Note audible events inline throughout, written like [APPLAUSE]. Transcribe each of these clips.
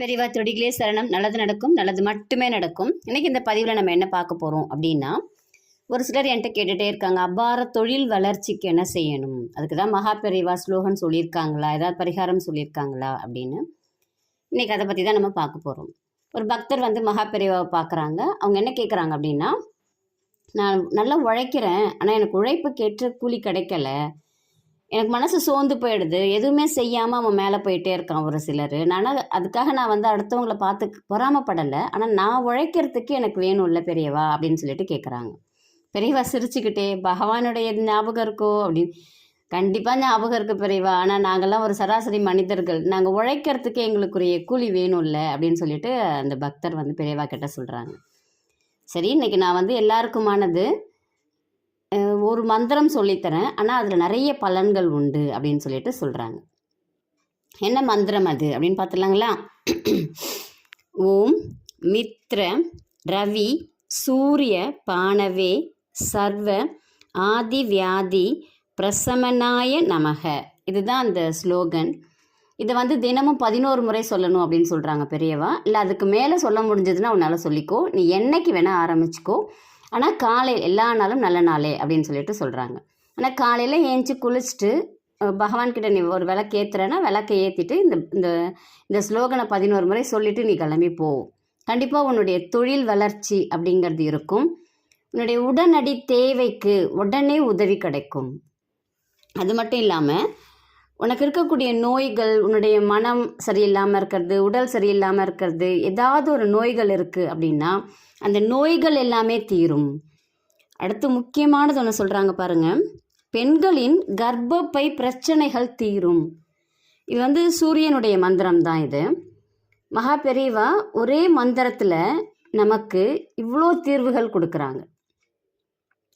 பெரியவா தொடிகளே சரணம். நல்லது நடக்கும் நல்லது மட்டுமே நடக்கும். இன்னைக்கு இந்த பதிவில் நம்ம என்ன பார்க்க போகிறோம் அப்படின்னா ஒரு சிலர் என்கிட்ட கேட்டுகிட்டே இருக்காங்க அபார தொழில் வளர்ச்சிக்கு என்ன செய்யணும்? அதுக்கு தான் மகா பெரியவா ஸ்லோகன் சொல்லியிருக்காங்களா? ஏதாவது பரிகாரம் சொல்லியிருக்காங்களா அப்படின்னு. இன்னைக்கு அதை பற்றி தான் நம்ம பார்க்க போகிறோம் ஒரு பக்தர் வந்து மகா பெரியவாவை பார்க்குறாங்க. அவங்க என்ன கேட்குறாங்க அப்படின்னா நான் நல்லா உழைக்கிறேன் ஆனால் எனக்கு உழைப்பு கேட்டு கூலி கிடைக்கல. எனக்கு மனசு சோர்ந்து போயிடுது. எதுவுமே செய்யாமல் அவன் மேலே போயிட்டே இருக்கான் ஒரு சிலர். நான் அதுக்காக நான் வந்து அடுத்தவங்கள பார்த்து பொறாமப்படலை. ஆனால் நான் உழைக்கிறதுக்கு எனக்கு வேணும்ல பெரியவா அப்படின்னு சொல்லிட்டு கேட்குறாங்க பெரியவா சிரிச்சுக்கிட்டே பகவானுடைய ஞாபகம் இருக்கோ? அப்படின்னு. கண்டிப்பாக ஞாபகம் இருக்குது பெரியவா. ஆனால் நாங்கள்லாம் ஒரு சராசரி மனிதர்கள். நாங்கள் உழைக்கிறதுக்கு எங்களுக்குரிய கூலி வேணும்ல அப்படின்னு சொல்லிட்டு அந்த பக்தர் வந்து பெரியவா கிட்ட சொல்கிறாங்க சரி இன்னைக்கு நான் வந்து எல்லாருக்குமானது ஒரு மந்திரம் சொல்லித்தரேன். ஆனால் அதில் நிறைய பலன்கள் உண்டு அப்படின்னு சொல்லிட்டு சொல்கிறாங்க என்ன மந்திரம் அது அப்படின்னு பார்த்துலாங்களா [CLEARS THROAT] ஓம் மித்ர ரவி சூரிய பானவே சர்வ ஆதி வியாதி பிரசமனாய நமக. இதுதான் அந்த ஸ்லோகன். இதை வந்து தினமும் பதினோரு முறை சொல்லணும் அப்படின்னு சொல்கிறாங்க பெரியவா. இல்லை அதுக்கு மேலே சொல்ல முடிஞ்சதுன்னா உன்னால் சொல்லிக்கோ. நீ என்னைக்கு வேணால் ஆரம்பிச்சுக்கோ. ஆனால் காலையில் எல்லா நாளும் நல்ல நாளே அப்படின்னு சொல்லிட்டு சொல்கிறாங்க ஆனால் காலையில் ஏஞ்சி குளிச்சுட்டு பகவான்கிட்ட நீ ஒரு விளக்கு ஏற்றுறேன்னா விளக்கை ஏற்றிட்டு இந்த இந்த இந்த ஸ்லோகனை பதினோரு முறை சொல்லிவிட்டு நீ கிளம்பி போ. கண்டிப்பாக உன்னுடைய தொழில் வளர்ச்சி அப்படிங்கிறது இருக்கும். உன்னுடைய உடனடி தேவைக்கு உடனே உதவி கிடைக்கும். அது மட்டும் இல்லாமல் உனக்கு இருக்கக்கூடிய நோய்கள் உன்னுடைய மனம் சரியில்லாமல் இருக்கிறது உடல் சரியில்லாமல் இருக்கிறது ஏதாவது ஒரு நோய்கள் இருக்குது அப்படின்னா அந்த நோய்கள் எல்லாமே தீரும். அடுத்து முக்கியமானது ஒன்று சொல்கிறாங்க பாருங்கள் பெண்களின் கர்ப்பப்பை பிரச்சனைகள் தீரும். இது வந்து சூரியனுடைய மந்திரம் தான் இது. மகா பெரியவா ஒரே மந்திரத்தில் நமக்கு இவ்வளோ தீர்வுகள் கொடுக்குறாங்க.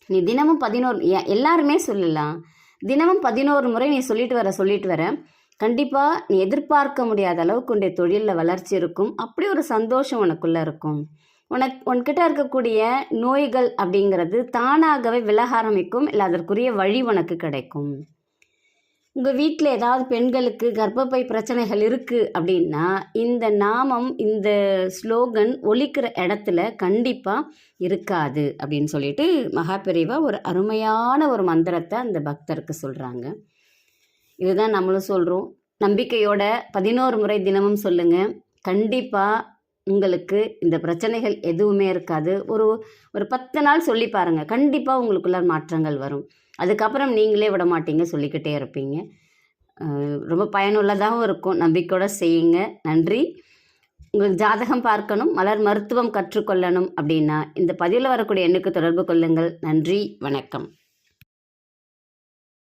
நீ தினமும் பதினோரு எ- எல்லாருமே சொல்லலாம். தினமும் பதினோரு முறை நீ சொல்லிட்டு வர சொல்லிட்டு வர. கண்டிப்பாக நீ எதிர்பார்க்க முடியாத அளவுக்கு உன்னுடைய தொழிலில் வளர்ச்சி இருக்கும். அப்படி ஒரு சந்தோஷம் உனக்குள்ளே இருக்கும். உனக்கு உன்கிட்ட இருக்கக்கூடிய நோய்கள் அப்படிங்கிறது தானாகவே விலக ஆரம்பிக்கும். இல்லை அதற்குரிய வழி உனக்கு கிடைக்கும். உங்கள் வீட்டில் ஏதாவது பெண்களுக்கு கர்ப்பப்பை பிரச்சனைகள் இருக்குது அப்படின்னா இந்த நாமம் இந்த ஸ்லோகன் ஒழிக்கிற இடத்துல கண்டிப்பாக இருக்காது அப்படின்னு சொல்லிட்டு மகாபெரிவா ஒரு அருமையான ஒரு மந்திரத்தை அந்த பக்தருக்கு சொல்கிறாங்க இதுதான் நம்மளும் சொல்கிறோம் நம்பிக்கையோட பதினோரு முறை தினமும் சொல்லுங்கள் கண்டிப்பாக உங்களுக்கு இந்த பிரச்சனைகள் எதுவுமே இருக்காது. ஒரு ஒரு பத்து நாள் சொல்லி பாருங்கள் கண்டிப்பாக உங்களுக்குள்ள மாற்றங்கள் வரும். அதுக்கப்புறம் நீங்களே விட மாட்டீங்க சொல்லிக்கிட்டே இருப்பீங்க. ரொம்ப பயனுள்ளதாகவும் இருக்கும். நம்பிக்கையோட செய்யுங்க. நன்றி. உங்களுக்கு ஜாதகம் பார்க்கணும். மலர் மருத்துவம் கற்றுக்கொள்ளணும் அப்படின்னா இந்த பதிவில் வரக்கூடிய எண்ணுக்கு தொடர்பு கொள்ளுங்கள். நன்றி. வணக்கம்.